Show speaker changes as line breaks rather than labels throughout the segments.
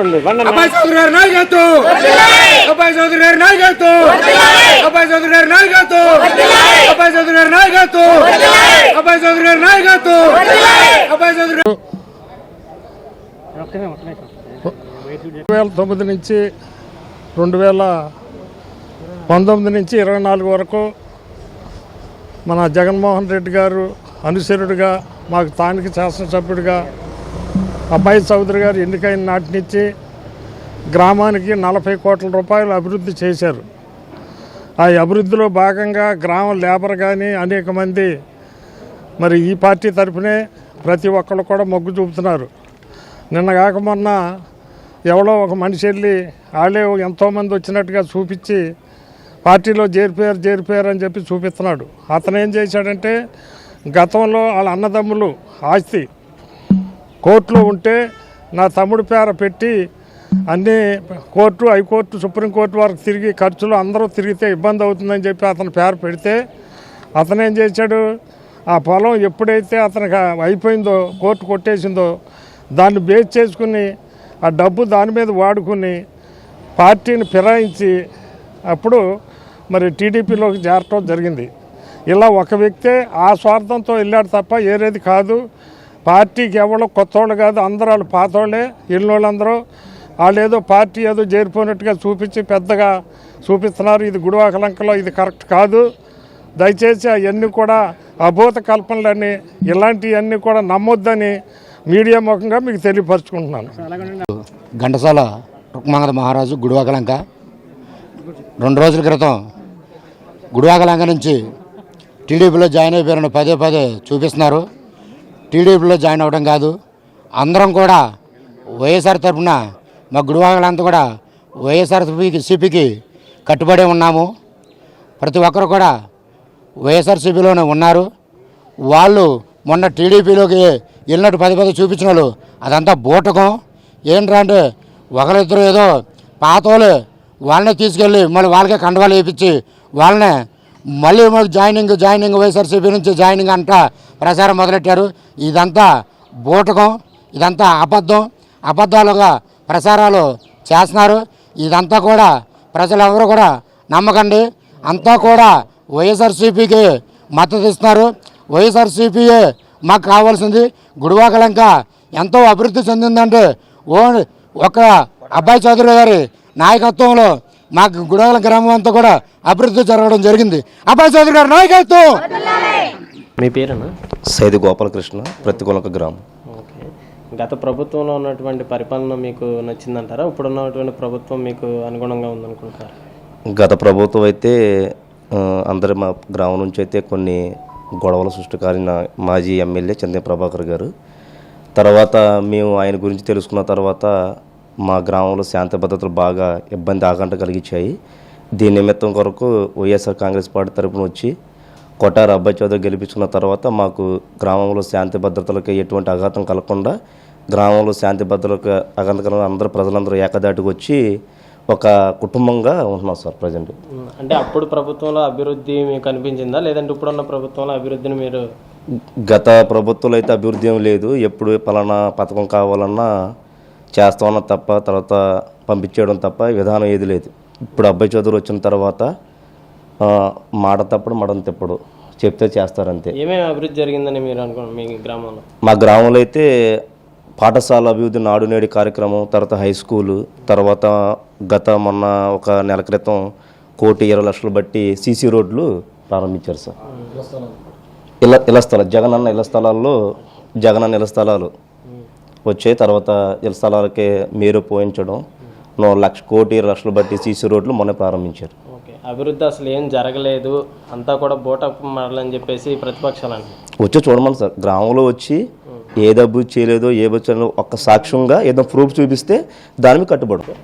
అబ్బాయి చౌదరి గారి నాయకత్వం అబ్బాయి చౌదరి గారి నాయకత్వం అబ్బాయి చౌదరి గారి నాయకత్వం అబ్బాయి చౌదరి గారి నాయకత్వం అబ్బాయి చౌదరి గారి నాయకత్వం అబ్బాయి చౌదరి
రెండు వేల తొమ్మిది నుంచి రెండు వేల పంతొమ్మిది నుంచి ఇరవై నాలుగు వరకు మన జగన్మోహన్ రెడ్డి గారు అనుసరుడిగా మాకు స్థానిక శాసనసభ్యుడిగా అబ్బాయి చౌదరి గారు ఎన్నికైన నాటి నుంచి గ్రామానికి నలభై కోట్ల రూపాయలు అభివృద్ధి చేశారు. ఆ అభివృద్ధిలో భాగంగా గ్రామ లేబర్ కానీ అనేక మంది మరి ఈ పార్టీ తరఫునే ప్రతి ఒక్కళ్ళు కూడా మొగ్గు చూపుతున్నారు. నిన్న కాక మొన్న ఎవరో ఒక మనిషి వెళ్ళి వాళ్ళే ఎంతోమంది వచ్చినట్టుగా చూపించి పార్టీలో చేరిపోయారు చేరిపోయారు అని చెప్పి చూపిస్తున్నాడు. అతను ఏం చేశాడంటే గతంలో వాళ్ళ అన్నదమ్ములు ఆస్తి కోర్టులో ఉంటే నా తమ్ముడు పేర పెట్టి అన్ని కోర్టు హైకోర్టు సుప్రీంకోర్టు వరకు తిరిగి ఖర్చులు అందరూ తిరిగితే ఇబ్బంది అవుతుందని చెప్పి అతను పేరు పెడితే అతను ఏం చేశాడు? ఆ పొలం ఎప్పుడైతే అతనికి అయిపోయిందో కోర్టు కొట్టేసిందో దాన్ని బేస్ చేసుకుని ఆ డబ్బు దాని మీద వాడుకుని పార్టీని ఫిరాయించి అప్పుడు మరి టీడీపీలోకి చేరటం జరిగింది. ఇలా ఒక వ్యక్తే ఆ స్వార్థంతో వెళ్ళాడు తప్ప ఏరేది కాదు. పార్టీకి ఎవరు కొత్త వాళ్ళు కాదు అందరూ వాళ్ళు పాత వాళ్ళే వాళ్ళందరూ వాళ్ళు ఏదో పార్టీ ఏదో చేరిపోయినట్టుగా చూపించి పెద్దగా చూపిస్తున్నారు. ఇది గుడివాకలంకలో ఇది కరెక్ట్ కాదు. దయచేసి అవన్నీ కూడా అభూత కల్పనలని ఇలాంటివన్నీ కూడా నమ్మొద్దని మీడియా ముఖంగా మీకు తెలియపరచుకుంటున్నాను.
ఘంటసాల రుక్మంగద మహారాజు గుడివాకలంక. రెండు రోజుల క్రితం గుడివాకలంక నుంచి టీడీపీలో జాయిన్ అయిపోయారని పదే పదే చూపిస్తున్నారు. టీడీపీలో జాయిన్ అవ్వడం కాదు. అందరం కూడా వైఎస్ఆర్ తరఫున మా గుడివాంగలంతా కూడా వైఎస్ఆర్ సిపికి కట్టుబడి ఉన్నాము. ప్రతి ఒక్కరు కూడా వైఎస్ఆర్సీపీలోనే ఉన్నారు. వాళ్ళు మొన్న టీడీపీలోకి వెళ్ళినట్టు పది పది చూపించిన వాళ్ళు. అదంతా బూటకం. ఏంట్రా అంటే ఒకరిద్దరు ఏదో పాతోళ్ళు వాళ్ళనే తీసుకెళ్ళి మళ్ళీ వాళ్ళకే కండవాలు వేయించి వాళ్ళనే మళ్ళీ మాకు జాయినింగ్ జాయినింగ్ వైఎస్ఆర్సీపీ నుంచి జాయినింగ్ అంట ప్రచారం మొదలెట్టారు. ఇదంతా బూటకం ఇదంతా అబద్ధం. అబద్ధాలుగా ప్రచారాలు చేస్తున్నారు. ఇదంతా కూడా ప్రజలు కూడా నమ్మకండి. అంతా కూడా వైఎస్ఆర్సీపీకి మద్దతు ఇస్తున్నారు. వైఎస్ఆర్సీపీయే మాకు కావాల్సింది. గుడివాకలంక ఎంతో అభివృద్ధి చెందిందంటే ఓ ఒక అబ్బాయి చౌదరి గారి నాయకత్వంలో మాకు గుడివాకల గ్రామం అంతా కూడా అభివృద్ధి జరగడం జరిగింది. అబ్బాయి చౌదరి గారి నాయకత్వం!
మీ పేరేనా?
సైది గోపాలకృష్ణ ప్రతికూలక గ్రామం.
ఓకే. గత ప్రభుత్వంలో ఉన్నటువంటి పరిపాలన మీకు నచ్చిందంటారా? ఇప్పుడు ఉన్నటువంటి ప్రభుత్వం మీకు అనుగుణంగా ఉందనుకుంటారా
గత ప్రభుత్వం అయితే అందరి మా గ్రామం నుంచి అయితే కొన్ని గొడవల సృష్టికారిన మాజీ ఎమ్మెల్యే చంద్ర ప్రభాకర్ గారు. తర్వాత మేము ఆయన గురించి తెలుసుకున్న తర్వాత మా గ్రామంలో శాంతి భద్రతలు బాగా ఇబ్బంది ఆకంట కలిగించాయి. దీని నిమిత్తం కొరకు వైఎస్ఆర్ కాంగ్రెస్ పార్టీ తరపున వచ్చి కొట్టారు అబ్బాయి చౌదరి గెలిపించుకున్న తర్వాత మాకు గ్రామంలో శాంతి భద్రతలకు ఎటువంటి ఆఘాతం కలగకుండా గ్రామంలో శాంతి భద్రతలకు ఆఘాతం కలగకుండా అందరూ ప్రజలందరూ ఏకదాటికి వచ్చి ఒక కుటుంబంగా ఉంటున్నాం సార్ ప్రజెంట్.
అంటే అప్పుడు ప్రభుత్వంలో అభివృద్ధి మీకు అనిపించిందా? లేదంటే ఇప్పుడున్న ప్రభుత్వంలో అభివృద్ధిని మీరు
గత ప్రభుత్వంలో అయితే అభివృద్ధి ఏం లేదు. ఎప్పుడు పలానా పథకం కావాలన్నా చేస్తామన్న తప్ప తర్వాత పంపించేయడం తప్ప విధానం ఏది లేదు. ఇప్పుడు అబ్బాయి చదువులు వచ్చిన తర్వాత మాట తప్పుడు మడం తిప్పడు. చెప్తే చేస్తారంతే.
ఏమేమి అభివృద్ధి జరిగిందని మీరు అనుకోండి మీ గ్రామంలో?
మా గ్రామంలో అయితే పాఠశాల అభివృద్ధి నాడు నేడు కార్యక్రమం తర్వాత హై స్కూలు తర్వాత గత మొన్న ఒక నెల క్రితం కోటి ఇరవై లక్షలు బట్టి సీసీ రోడ్లు ప్రారంభించారు సార్. ఇళ్ళ ఇళ్ళ స్థలం జగనన్న ఇళ్ళ స్థలాల్లో జగనన్న ఇళ్ళ స్థలాలు. వచ్చాయి తర్వాత ఇళ్ళ స్థలాలకి మీరు పోయించడం లక్ష కోటి లక్షలు బట్టి సీసీ రోడ్లు మొన్న ప్రారంభించారు.
ఓకే. అభివృద్ధి అసలు ఏం జరగలేదు అంతా కూడా బోటప్ మాటలని చెప్పేసి ప్రతిపక్షాలు అంటున్నాయి
వచ్చి చూడమని సార్. గ్రామంలో వచ్చి ఏ డబ్బు చేయలేదో ఏ వచ్చాలో ఒక్క సాక్ష్యంగా ఏదో ప్రూఫ్ చూపిస్తే దాని మీద కట్టుబడు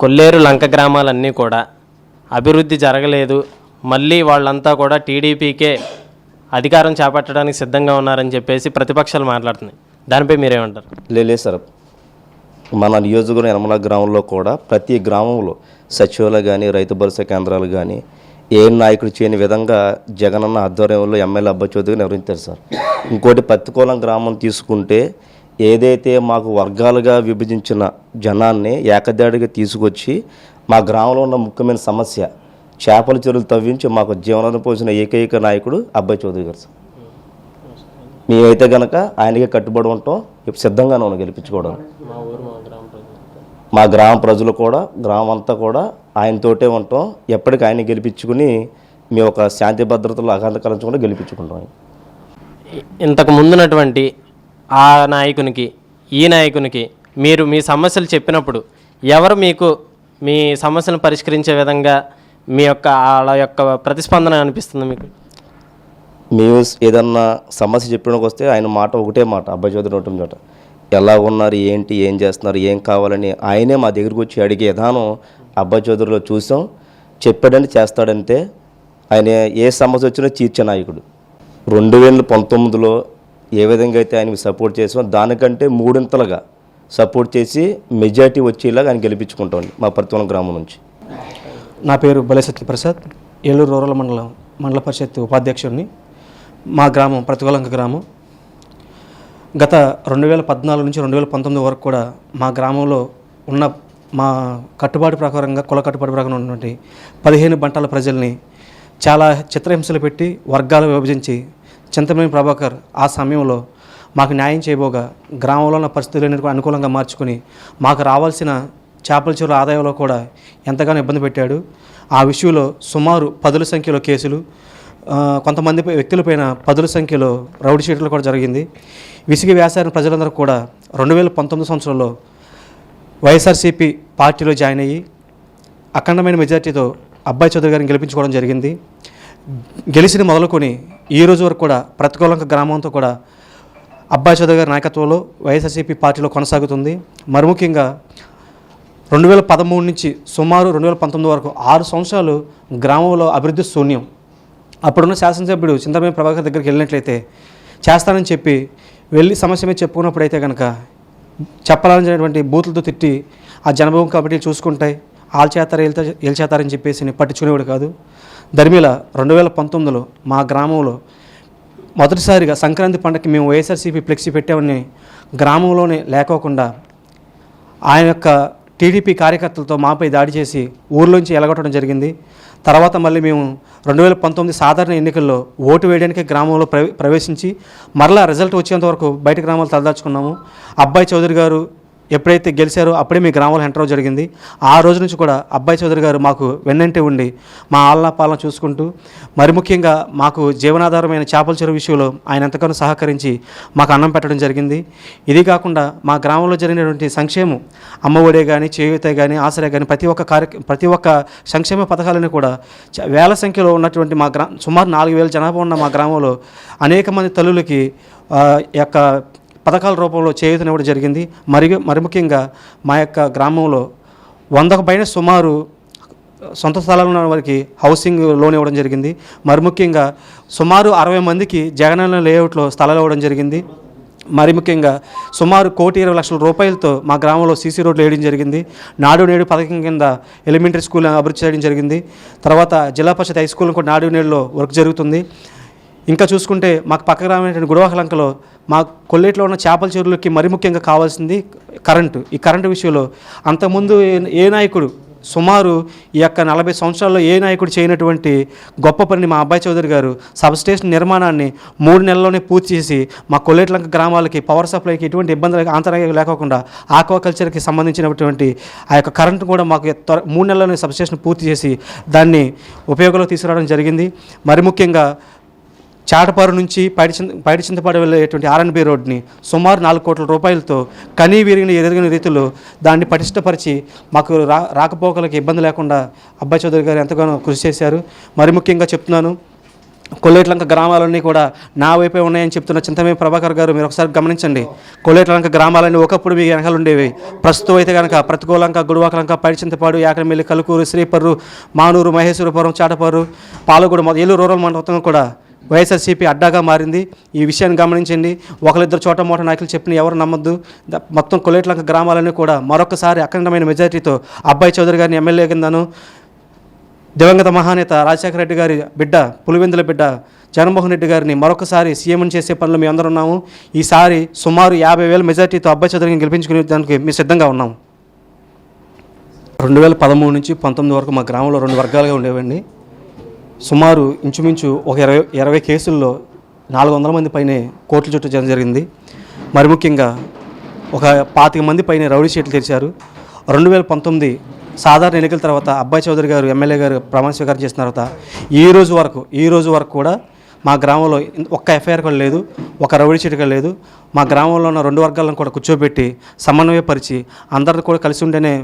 కొల్లేరు లంక గ్రామాలన్నీ కూడా అభివృద్ధి జరగలేదు మళ్ళీ వాళ్ళంతా కూడా టీడీపీకే అధికారం చేపట్టడానికి సిద్ధంగా ఉన్నారని చెప్పేసి ప్రతిపక్షాలు మాట్లాడుతున్నాయి. దానిపై మీరేమంటారు?
లేలే సార్. మన నియోజకవర్గం యనమల గ్రామంలో కూడా ప్రతి గ్రామంలో సచివాలయ కానీ రైతు భరోసా కేంద్రాలు కానీ ఏ నాయకుడు చేయని విధంగా జగనన్న ఆధ్వర్యంలో ఎమ్మెల్యే అబ్బా నిర్వహించారు సార్. ఇంకోటి పత్తికోలం గ్రామం తీసుకుంటే ఏదైతే మాకు వర్గాలుగా విభజించిన జనాన్ని ఏకదాడిగా తీసుకొచ్చి మా గ్రామంలో ఉన్న ముఖ్యమైన సమస్య చేపల చెరువులు తవ్వించి మాకు జీవనాన్ని పోసిన ఏకైక నాయకుడు అబ్బాయి చౌదరి గారు సార్. మేమైతే గనక ఆయనకే కట్టుబడి ఉంటాం. ఇప్పుడు సిద్ధంగానే ఉన్నాం గెలిపించుకోవడం. మా గ్రామ ప్రజలు కూడా గ్రామం అంతా కూడా ఆయనతోటే ఉంటాం. ఎప్పటికీ ఆయన గెలిపించుకుని మేము ఒక శాంతి భద్రతలు అగాధకరించకుండా గెలిపించుకుంటాం.
ఇంతకు ముందున్నటువంటి ఆ నాయకునికి ఈ నాయకునికి మీరు మీ సమస్యలు చెప్పినప్పుడు ఎవరు మీకు మీ సమస్యలను పరిష్కరించే విధంగా మీ యొక్క వాళ్ళ యొక్క ప్రతిస్పందన అనిపిస్తుంది మీకు?
మ్యూస్ ఏదన్నా సమస్య చెప్పడానికి వస్తే ఆయన మాట ఒకటే మాట అబ్బాయి చౌదరి నోటి చోట. ఎలా ఉన్నారు ఏంటి ఏం చేస్తున్నారు ఏం కావాలని ఆయనే మా దగ్గరికి వచ్చి అడిగే విధానం అబ్బాయి చౌదరిలో చూసాం. చెప్పాడని చేస్తాడంతే. ఆయన ఏ సమస్య వచ్చినా తీర్చే నాయకుడు. రెండు వేల పంతొమ్మిదిలో ఏ విధంగా అయితే ఆయనకి సపోర్ట్ చేసామో దానికంటే మూడింతలుగా సపోర్ట్ చేసి మెజార్టీ వచ్చేలాగా ఆయన గెలిపించుకుంటాం మా ప్రతివన గ్రామం నుంచి.
నా పేరు బలే సత్యప్రసాద్. ఏలూరు రూరల్ మండలం మండల పరిషత్ ఉపాధ్యక్షుడిని. మా గ్రామం ప్రతికూలంక గ్రామం. గత రెండు వేల పద్నాలుగు నుంచి రెండు వేల పంతొమ్మిది వరకు కూడా మా గ్రామంలో ఉన్న మా కట్టుబాటు ప్రకారంగా కుల కట్టుబాటు ప్రకారం ఉన్నటువంటి పదిహేను బంటాల ప్రజల్ని చాలా చిత్రహింసలు పెట్టి వర్గాలు విభజించి చింతమనేని ప్రభాకర్ ఆ సమయంలో మాకు న్యాయం చేయబోగా గ్రామంలో ఉన్న పరిస్థితులు అనుకూలంగా మార్చుకుని మాకు రావాల్సిన చేపల చెరువుల ఆదాయంలో కూడా ఎంతగానో ఇబ్బంది పెట్టాడు. ఆ విషయంలో సుమారు పదుల సంఖ్యలో కేసులు కొంతమంది వ్యక్తుల వ్యక్తులపైన పదుల సంఖ్యలో రౌడీ షీట్లు కూడా జరిగింది. విసిగి వ్యాసారిన ప్రజలందరూ కూడా రెండు వేల పంతొమ్మిది సంవత్సరంలో వైఎస్ఆర్సీపీ పార్టీలో జాయిన్ అయ్యి అఖండమైన మెజార్టీతో అబ్బాయి చౌదరి గారిని గెలిపించుకోవడం జరిగింది. గెలిచిన మొదలుకొని ఈ రోజు వరకు కూడా ప్రతికూలంక గ్రామంతో కూడా అబ్బాయి చౌదరి గారి నాయకత్వంలో వైఎస్ఆర్సీపీ పార్టీలో కొనసాగుతుంది. మరి ముఖ్యంగా రెండు వేల పదమూడు నుంచి సుమారు రెండు వేల పంతొమ్మిది వరకు ఆరు సంవత్సరాలు గ్రామంలో అభివృద్ధి శూన్యం. అప్పుడున్న శాసనసభ్యుడు చింతమనేని ప్రభాకర్ దగ్గరికి వెళ్ళినట్లయితే చేస్తానని చెప్పి వెళ్ళి సమస్య మీద చెప్పుకున్నప్పుడు అయితే కనుక చెప్పాలనేటువంటి బూతులతో తిట్టి ఆ జనభవం కమిటీలు చూసుకుంటాయి ఆల్ చేతారు ఏళ్తా ఏల్చేతారని చెప్పేసి పట్టించుకునేవాడు కాదు. ధర్మిల రెండు వేల పంతొమ్మిదిలో మా గ్రామంలో మొదటిసారిగా సంక్రాంతి పండగకి మేము వైఎస్ఆర్సీపీ ఫ్లెక్సీ పెట్టామని గ్రామంలోనే లేకోకుండా ఆయన యొక్క టీడీపీ కార్యకర్తలతో మాపై దాడి చేసి ఊర్లోంచి ఎలగొట్టడం జరిగింది. తర్వాత మళ్ళీ మేము రెండు వేల పంతొమ్మిది సాధారణ ఎన్నికల్లో ఓటు వేయడానికి గ్రామంలో ప్రవే ప్రవేశించి మరలా రిజల్ట్ వచ్చేంత వరకు బయట గ్రామాలు తలదాచుకున్నాము. అబ్బాయి చౌదరి గారు ఎప్పుడైతే గెలిచారో అప్పుడే మీ గ్రామంలో ఎంటర్ జరిగింది. ఆ రోజు నుంచి కూడా అబ్బాయి చౌదరి గారు మాకు వెన్నంటే ఉండి మా ఆలనా పాలన చూసుకుంటూ మరి ముఖ్యంగా మాకు జీవనాధారమైన చేపల చెరువు విషయంలో ఆయన ఎంతగానో సహకరించి మాకు అన్నం పెట్టడం జరిగింది. ఇది కాకుండా మా గ్రామంలో జరిగినటువంటి సంక్షేమం అమ్మఒడే కానీ చేయూత కానీ ఆసరే కానీ ప్రతి ఒక్క కార్య ప్రతి ఒక్క సంక్షేమ పథకాలను కూడా చ- వేల సంఖ్యలో ఉన్నటువంటి మా గ్రా సుమారు నాలుగు వేల జనాభా ఉన్న మా గ్రామంలో అనేక మంది తల్లులకి యొక్క పథకాల రూపంలో చేయూతనివ్వడం జరిగింది. మరి మరి ముఖ్యంగా మా యొక్క గ్రామంలో వందకు పైన సుమారు సొంత స్థలాలు ఉన్న వారికి హౌసింగ్ లోన్ ఇవ్వడం జరిగింది. మరి ముఖ్యంగా సుమారు అరవై మందికి జగనన్న లేఅవుట్లో స్థలాలు ఇవ్వడం జరిగింది. మరి ముఖ్యంగా సుమారు కోటి ఇరవై లక్షల రూపాయలతో మా గ్రామంలో సీసీ రోడ్లు వేయడం జరిగింది. నాడు నేడు పథకం కింద ఎలిమెంటరీ స్కూల్ అభివృద్ధి చేయడం జరిగింది. తర్వాత జిల్లా పరిషత్ హై స్కూల్ కూడా నాడు నేడులో వర్క్ జరుగుతుంది. ఇంకా చూసుకుంటే మాకు పక్క గ్రామైనటువంటి గుడవకలంకలో మా కొల్లేట్లో ఉన్న చేపల చెరువులకి మరి ముఖ్యంగా కావాల్సింది కరెంటు. ఈ కరెంటు విషయంలో అంతకుముందు ఏ- నాయకుడు సుమారు ఈ యొక్క నలభై సంవత్సరాల్లో ఏ నాయకుడు చేయనటువంటి గొప్ప పనిని మా అబ్బాయి చౌదరి గారు సబ్స్టేషన్ నిర్మాణాన్ని మూడు నెలల్లోనే పూర్తి చేసి మా కొల్లేట్లంక గ్రామాలకి పవర్ సప్లైకి ఎటువంటి ఇబ్బందులు అంతరాయం లేకోకుండా ఆక్వాకల్చర్కి సంబంధించినటువంటి ఆ యొక్క కరెంటు కూడా మాకు త్వర మూడు నెలల్లోనే సబ్స్టేషన్ పూర్తి చేసి దాన్ని ఉపయోగంలో తీసుకురావడం జరిగింది. మరి ముఖ్యంగా చాటపారు నుంచి పైడిచింత పైడిచింతపాడు వెళ్ళేటువంటి ఆర్ఎన్బి రోడ్ని సుమారు నాలుగు కోట్ల రూపాయలతో కనీ విరిగిన ఎదిగిన రీతిలో దాన్ని పటిష్టపరిచి మాకు రా రాకపోకలకు ఇబ్బంది లేకుండా అబ్బాయి చౌదరి గారు ఎంతగానో కృషి చేశారు. మరి ముఖ్యంగా చెప్తున్నాను కొల్లేట్లంక గ్రామాలన్నీ కూడా నా వైపే ఉన్నాయని చెప్తున్న చింతమే ప్రభాకర్ గారు మీరు ఒకసారి గమనించండి. కొల్లేట్లంక గ్రామాలన్నీ ఒకప్పుడు మీ వెనకాల ఉండేవి. ప్రస్తుతం అయితే కనుక ప్రతికూలంక గుడివాకలంక పైడిచింతపాడు యాకడమిల్లి కలుకూరు శ్రీపర్రు మానూరు మహేశ్వరపురం చాటపారు పాలగూడ మొ- ఏలూరు రూరల్ మండలం కూడా వైఎస్ఆర్సీపీ అడ్డాగా మారింది. ఈ విషయాన్ని గమనించండి. ఒకరిద్దరు చోట మోట నాయకులు చెప్పిన ఎవరు నమ్మద్దు. మొత్తం కొలేట్లంక గ్రామాలన్నీ కూడా మరొకసారి అఖండమైన మెజారిటీతో అబ్బాయి చౌదరి గారిని ఎమ్మెల్యే కిందను దివంగత మహానేత రాజశేఖర రెడ్డి గారి బిడ్డ పులివెందుల బిడ్డ జగన్మోహన్ రెడ్డి గారిని మరొకసారి సీఎం చేసే పనులు మేము అందరూ ఉన్నాము. ఈసారి సుమారు యాభై వేల మెజార్టీతో అబ్బాయి చౌదరిని గెలిపించుకునే దానికి మేము సిద్ధంగా ఉన్నాము. రెండు వేల పదమూడు నుంచి పంతొమ్మిది వరకు మా గ్రామంలో రెండు వర్గాలుగా ఉండేవండి. సుమారు ఇంచుమించు ఒక ఇరవై ఇరవై కేసుల్లో నాలుగు వందల మంది పైనే కోర్టుల చుట్టూ చేయడం జరిగింది. మరి ముఖ్యంగా ఒక పాతిక మంది పైన రౌడీ షీట్లు తెరిచారు. రెండు వేల పంతొమ్మిది సాధారణ ఎన్నికల తర్వాత అబ్బాయి చౌదరి గారు ఎమ్మెల్యే గారు ప్రమాణ స్వీకారం చేసిన తర్వాత ఈ రోజు వరకు ఈ రోజు వరకు కూడా మా గ్రామంలో ఒక్క ఎఫ్ఐఆర్ కూడా లేదు ఒక రౌడీ షీట్ కూడా లేదు. మా గ్రామంలో ఉన్న రెండు వర్గాలను కూడా కూర్చోబెట్టి సమన్వయపరిచి అందరిని కూడా కలిసి ఉంటేనే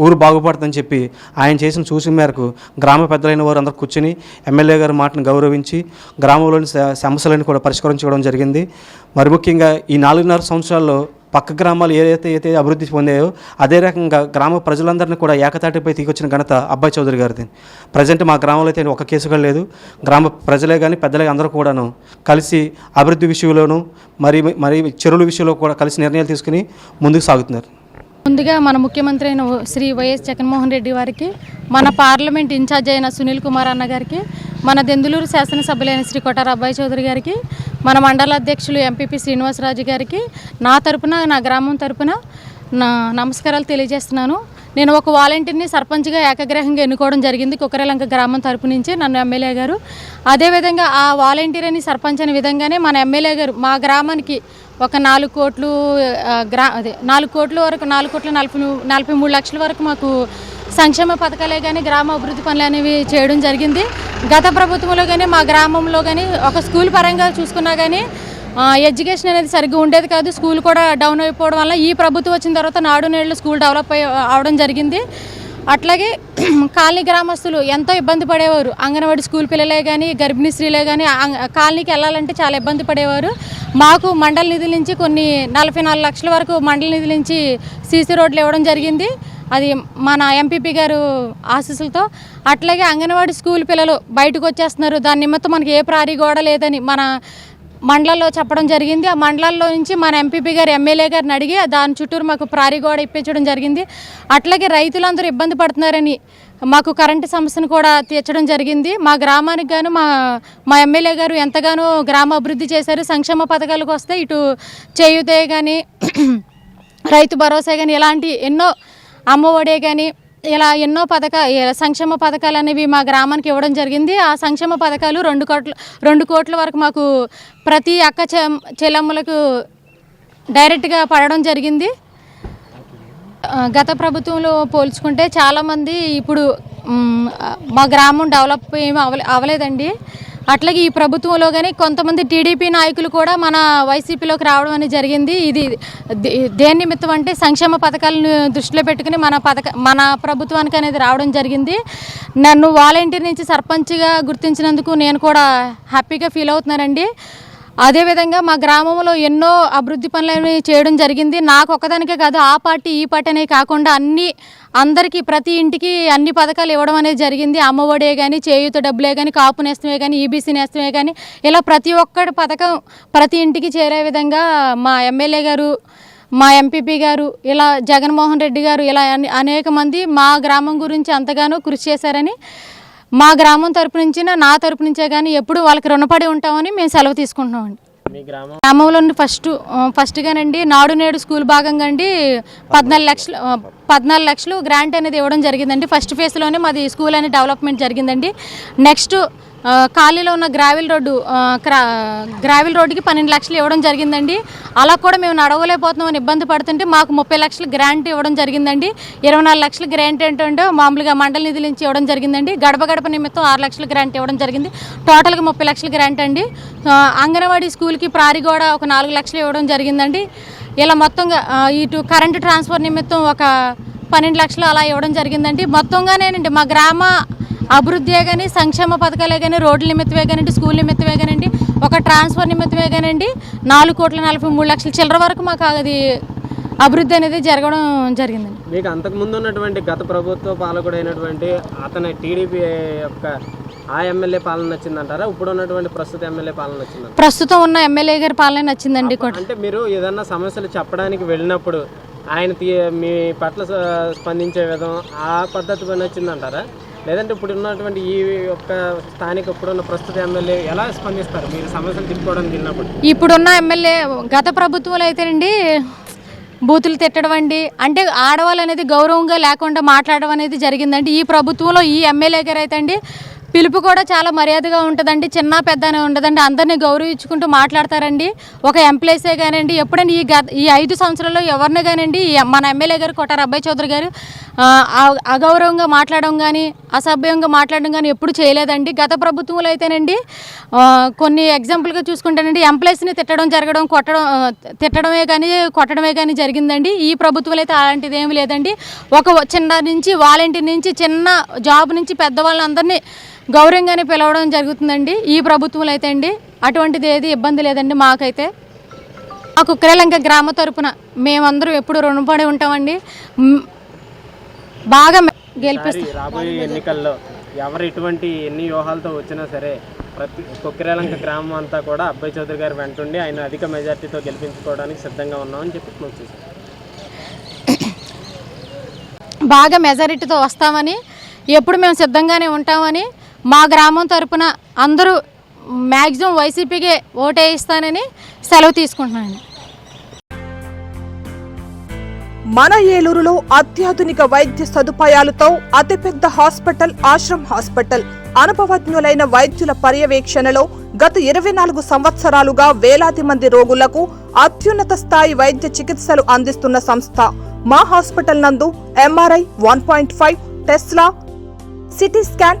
ఊరు బాగుపడుతుందని చెప్పి ఆయన చేసిన సూచన మేరకు గ్రామ పెద్దలైన వారు అందరూ కూర్చుని ఎమ్మెల్యే గారి మాటను గౌరవించి గ్రామంలోని స- సమస్యలను కూడా పరిష్కరించుకోవడం జరిగింది. మరి ముఖ్యంగా ఈ నాలుగున్నర సంవత్సరాల్లో పక్క గ్రామాలు ఏదైతే అయితే అభివృద్ధి పొందాయో అదే రకంగా గ్రామ ప్రజలందరినీ కూడా ఏకతాటిపై తీసుకొచ్చిన ఘనత అబ్బాయి చౌదరి గారిది. ప్రజెంట్ మా గ్రామంలో అయితే ఒక కేసు కూడా లేదు. గ్రామ ప్రజలే కానీ పెద్దలే అందరూ కూడాను కలిసి అభివృద్ధి విషయంలోనూ మరి మరి చెరువుల విషయంలో కూడా కలిసి నిర్ణయాలు తీసుకుని ముందుకు సాగుతున్నారు.
ముందుగా మన ముఖ్యమంత్రి అయిన శ్రీ వైఎస్ జగన్మోహన్ రెడ్డి వారికి మన పార్లమెంట్ ఇన్ఛార్జ్ అయిన సునీల్ కుమార్ అన్న గారికి మన దెందులూరు శాసనసభ్యులైన శ్రీ కొట్టార అబ్బాయి చౌదరి గారికి మన మండల అధ్యక్షులు ఎంపీపీ శ్రీనివాసరాజు గారికి నా తరపున నా గ్రామం తరపున నా నమస్కారాలు తెలియజేస్తున్నాను. నేను ఒక వాలంటీర్ని సర్పంచ్గా ఏకగ్రహంగా ఎన్నుకోవడం జరిగింది కుక్కరలంక గ్రామం తరపు నుంచి నన్ను ఎమ్మెల్యే గారు. అదేవిధంగా ఆ వాలంటీర్ అని సర్పంచ్ అనే విధంగానే మన ఎమ్మెల్యే గారు మా గ్రామానికి ఒక నాలుగు కోట్లు గ్రా అదే నాలుగు కోట్ల వరకు నాలుగు కోట్ల నలభై నలభై మూడు లక్షల వరకు మాకు సంక్షేమ పథకాలే కానీ గ్రామ అభివృద్ధి పనులు అనేవి చేయడం జరిగింది. గత ప్రభుత్వంలో కానీ మా గ్రామంలో కానీ ఒక స్కూల్ పరంగా చూసుకున్నా కానీ ఎడ్యుకేషన్ అనేది సరిగ్గా ఉండేది కాదు. స్కూల్ కూడా డౌన్ అయిపోవడం వల్ల ఈ ప్రభుత్వం వచ్చిన తర్వాత నాడు నేళ్ళు స్కూల్ డెవలప్ అవడం జరిగింది. అట్లాగే కాలనీ గ్రామస్తులు ఎంతో ఇబ్బంది పడేవారు. అంగన్వాడీ స్కూల్ పిల్లలే కానీ గర్భిణీ స్త్రీలే కానీ అంగ- కాలనీకి వెళ్ళాలంటే చాలా ఇబ్బంది పడేవారు. మాకు మండల నిధుల నుంచి కొన్ని నలభై నాలుగు లక్షల వరకు మండల నిధుల నుంచి సీసీ రోడ్లు ఇవ్వడం జరిగింది. అది మన ఎంపీపీ గారు ఆశీస్సులతో. అట్లాగే అంగన్వాడీ స్కూల్ పిల్లలు బయటకు వచ్చేస్తున్నారు. దాని నిమిత్తం మనకి ఏ ప్రారీ గోడ లేదని మన మండలాల్లో చెప్పడం జరిగింది. ఆ మండలాల్లో నుంచి మన ఎంపీపీ గారు ఎమ్మెల్యే గారిని అడిగి దాని చుట్టూరు మాకు ప్రారీ గోడ ఇప్పించడం జరిగింది. అట్లాగే రైతులందరూ ఇబ్బంది పడుతున్నారని మాకు కరెంటు సమస్యను కూడా తీర్చడం జరిగింది. మా గ్రామానికి గాను మా మా ఎమ్మెల్యే గారు ఎంతగానో గ్రామ అభివృద్ధి చేశారు. సంక్షేమ పథకాలకు వస్తే ఇటు చేయుతే కానీ రైతు భరోసా కానీ ఇలాంటి ఎన్నో అమ్మఒడే కానీ ఇలా ఎన్నో పథక సంక్షేమ పథకాలు అనేవి మా గ్రామానికి ఇవ్వడం జరిగింది. ఆ సంక్షేమ పథకాలు రెండు కోట్ల రెండు కోట్ల వరకు మాకు ప్రతి అక్క చెల్లమ్మలకు డైరెక్ట్గా పడడం జరిగింది. గత ప్రభుత్వంలో పోల్చుకుంటే చాలామంది ఇప్పుడు మా గ్రామం డెవలప్ ఏమీ అవలే అవ్వలేదండి అట్లాగే ఈ ప్రభుత్వంలో కానీ కొంతమంది టీడీపీ నాయకులు కూడా మన వైసీపీలోకి రావడం అనేది జరిగింది. ఇది దే- దేని నిమిత్తం అంటే సంక్షేమ పథకాలను దృష్టిలో పెట్టుకుని మన పథక మన ప్రభుత్వానికి అనేది రావడం జరిగింది. నన్ను వాలంటీర్ నుంచి సర్పంచ్గా గుర్తించినందుకు నేను కూడా హ్యాపీగా ఫీల్ అవుతున్నానండి. అదేవిధంగా మా గ్రామంలో ఎన్నో అభివృద్ధి పనులు చేయడం జరిగింది. నాకు ఒక్కదానికే కాదు ఆ పార్టీ ఈ పార్టీ అనే కాకుండా అన్ని అందరికీ ప్రతి ఇంటికి అన్ని పథకాలు ఇవ్వడం అనేది జరిగింది. అమ్మఒడే కానీ చేయూత డబ్బులే కానీ కాపు నేస్తమే కానీ ఈబీసీ నేస్తమే కానీ ఇలా ప్రతి ఒక్కటి పథకం ప్రతి ఇంటికి చేరే విధంగా మా ఎమ్మెల్యే గారు మా ఎంపీపీ గారు ఇలా జగన్మోహన్ రెడ్డి గారు ఇలా అనే- అనేక మంది మా గ్రామం గురించి అంతగానో కృషి చేశారని మా గ్రామం తరపు నుంచి నా తరపు నుంచే కానీ ఎప్పుడు వాళ్ళకి రుణపడి ఉంటామని మేము సెలవు తీసుకుంటున్నామండి. గ్రామంలో ఫస్ట్ ఫస్ట్గానండి నాడు నేడు స్కూల్ భాగంగా అండి పద్నాలుగు లక్షలు పద్నాలుగు లక్షలు గ్రాంట్ అనేది ఇవ్వడం జరిగిందండి. ఫస్ట్ ఫేజ్లోనే మాది స్కూల్ అనేది డెవలప్మెంట్ జరిగిందండి. నెక్స్ట్ ఖాళీలో ఉన్న గ్రావెల్ రోడ్డు క్రా గ్రావెల్ రోడ్డుకి పన్నెండు లక్షలు ఇవ్వడం జరిగిందండి. అలా కూడా మేము నడవలేకపోతున్నామని ఇబ్బంది పడుతుంటే మాకు ముప్పై లక్షలు గ్రాంట్ ఇవ్వడం జరిగిందండి. ఇరవై నాలుగు లక్షల గ్రాంట్ ఏంటంటే మామూలుగా మండల నిధుల నుంచి ఇవ్వడం జరిగిందండి. గడప గడప నిమిత్తం ఆరు లక్షల గ్రాంట్ ఇవ్వడం జరిగింది. టోటల్గా ముప్పై లక్షల గ్రాంట్ అండి. అంగన్వాడీ స్కూల్కి ప్రారి ఒక నాలుగు లక్షలు ఇవ్వడం జరిగిందండి. ఇలా మొత్తంగా ఇటు కరెంటు ట్రాన్స్ఫర్ నిమిత్తం ఒక పన్నెండు లక్షలు అలా ఇవ్వడం జరిగిందండి. మొత్తంగానేనండి మా గ్రామ అభివృద్ధే కానీ సంక్షేమ పథకాలే కానీ రోడ్ల నిమిత్తమే కానివ్వండి స్కూల్ నిమిత్తమే కానివ్వండి ఒక ట్రాన్స్ఫర్ నిమిత్తమే కానివ్వండి నాలుగు కోట్ల నలభై మూడు లక్షల చిల్లర వరకు మాకు అది అభివృద్ధి అనేది జరగడం జరిగిందండి.
మీకు అంతకుముందు ఉన్నటువంటి గత ప్రభుత్వ పాలకుడైనటువంటి అతని టీడీపీ యొక్క ఆ ఎమ్మెల్యే పాలన నచ్చిందంటారా? ఇప్పుడు ఉన్నటువంటి ప్రస్తుత ఎమ్మెల్యే పాలన నచ్చిందంటారా?
ప్రస్తుతం ఉన్న ఎమ్మెల్యే గారి పాలన నచ్చిందండి
అంటే మీరు ఏదన్నా సమస్యలు చెప్పడానికి వెళ్ళినప్పుడు ఆయన మీ పట్ల స్పందించే విధం ఆ పద్ధతి నచ్చిందంటారా? లేదంటే ఇప్పుడు ఉన్నటువంటి ఈ యొక్క స్థానిక ఇప్పుడున్న ప్రస్తుత ఎమ్మెల్యే ఎలా స్పందిస్తారు? మీరు సమస్యలు తిప్పుకోవడానికి వెళ్ళినప్పుడు
ఇప్పుడున్న ఎమ్మెల్యే గత ప్రభుత్వంలో అయితేనండి బూతులు తిట్టడం అండి. అంటే ఆడవాళ్ళు అనేది గౌరవంగా లేకుండా మాట్లాడడం అనేది జరిగిందండి. ఈ ప్రభుత్వంలో ఈ ఎమ్మెల్యే గారు అయితే అండి పిలుపు కూడా చాలా మర్యాదగా ఉంటుందండి. చిన్న పెద్ద అని ఉండదండి. అందరినీ గౌరవించుకుంటూ మాట్లాడతారండి. ఒక ఎంప్లాయీసే కానివ్వండి ఎప్పుడైనా ఈ గత ఈ ఐదు సంవత్సరాల్లో ఎవరిని కానివ్వండి ఈ మన ఎమ్మెల్యే గారు కొట్టారు అబ్బాయి చౌదరి గారు అగౌరవంగా మాట్లాడడం కానీ అసభ్యంగా మాట్లాడడం కానీ ఎప్పుడు చేయలేదండి. గత ప్రభుత్వంలో అయితేనండి కొన్ని ఎగ్జాంపుల్గా చూసుకుంటానండి ఎంప్లాయీస్ని తిట్టడం జరగడం కొట్టడం తిట్టడమే కానీ కొట్టడమే కానీ జరిగిందండి. ఈ ప్రభుత్వంలో అయితే అలాంటిది ఏమి లేదండి. ఒక చిన్న నుంచి వాలంటీర్ నుంచి చిన్న జాబ్ నుంచి పెద్దవాళ్ళందరినీ గౌరవంగానే పిలవడం జరుగుతుందండి. ఈ ప్రభుత్వంలో అయితే అండి అటువంటిది ఏది ఇబ్బంది లేదండి మాకైతే. మాకు ఉక్రేలంక గ్రామ తరపున మేమందరం ఎప్పుడు రుణపడి ఉంటామండి. బాగా గెలిపిస్తాం
రాబోయే ఎన్నికల్లో ఎవరు ఎటువంటి ఎన్ని వ్యూహాలతో వచ్చినా సరే ప్రతి కొక్కిరేలంక గ్రామం అంతా కూడా అబ్బాయి చౌదరి గారు వెంటుండి ఆయన అధిక మెజార్టీతో గెలిపించుకోవడానికి సిద్ధంగా ఉన్నామని చెప్పి క్లోజ్
బాగా మెజారిటీతో వస్తామని ఎప్పుడు మేము సిద్ధంగానే ఉంటామని మా గ్రామం తరపున అందరూ మ్యాక్సిమం వైసీపీకే ఓటేయిస్తానని సెలవు తీసుకుంటున్నాను.
మన ఏలూరులో అత్యాధునిక వైద్య సదుపాయాలతో అతిపెద్ద హాస్పిటల్ ఆశ్రమ్ హాస్పిటల్ అనుభవజ్ఞులైన వైద్యుల పర్యవేక్షణలో గత ఇరవై నాలుగు సంవత్సరాలుగా వేలాది మంది రోగులకు అత్యున్నత స్థాయి వైద్య చికిత్సలు అందిస్తున్న సంస్థ. మా హాస్పిటల్ నందు MRI one point five tesla CT scan